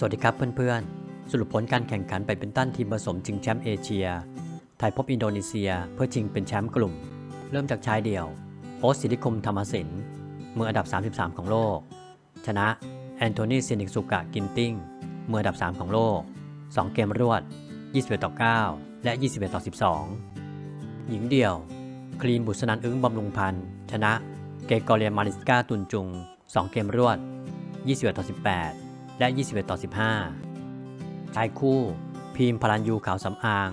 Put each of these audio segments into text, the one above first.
สวัสดีครับเพื่อนๆ สรุปผลการแข่งขันไปเป็นตันทีมผสมชิงแชมป์เอเชีย ไทยพบอินโดนีเซียเพื่อชิงเป็นแชมป์กลุ่ม เริ่มจากชายเดี่ยวโอสิทธิคมธรรมสินมืออันดับ 33 ของโลก ชนะแอนโทนีซินิกสุกะกินติ้งมืออันดับ 3 ของโลก 2 เกมรวด 21ต่อ9และ 21ต่อ12 หญิงเดี่ยว คลีนบุษนันอึ้งบำรุงพันธ์ชนะเกกอเรียมาริสกาตุนจุง 2 เกมรวด 21ต่อ18 และ 21 ต่อ 15 ชายคู่ พีมพลันยูขาวสำอาง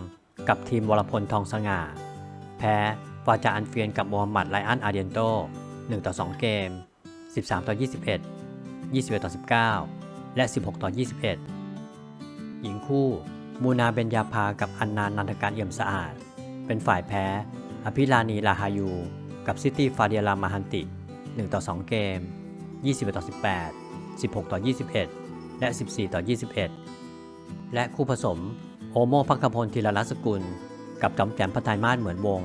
กับทีมวรพลทองสง่า แพ้ฟาจาอันเฟียนกับโมฮัมหมัดไลอันอาเดียนโต 1 ต่อ 2 เกม 13 ต่อ 21 21 ต่อ 19 และ 16 ต่อ 21 หญิงคู่ มูนาเบญญาภากับอันนานนันทการเอี่ยมสะอาด เป็นฝ่ายแพ้ อภิลานีลาฮายู กับซิตี้ฟาเดียลามาฮันติ 1 ต่อ 2 เกม 21 ต่อ 18 16 ต่อ 21 และ 14 ต่อ 21 และคู่ผสมโอโมพักขพลธีรรัสกุล กับจอมแจมพัทยมาศเหมือนวง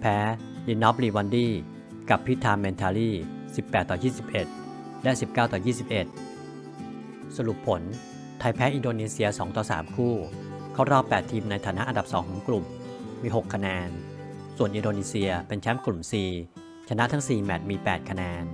แพ้ลินนอฟรีวันดี้กับพิธาเมนทารี18 ต่อ 21 และ 19 ต่อ 21 สรุปผล ไทยแพ้อินโดนีเซีย 2 ต่อ 3 คู่ เข้ารอบ 8 ทีมในฐานะอันดับ 2 ของกลุ่ม มี 6 คะแนน ส่วนอินโดนีเซียเป็นแชมป์กลุ่ม C ชนะทั้ง 4 แมตช์มี 8 คะแนน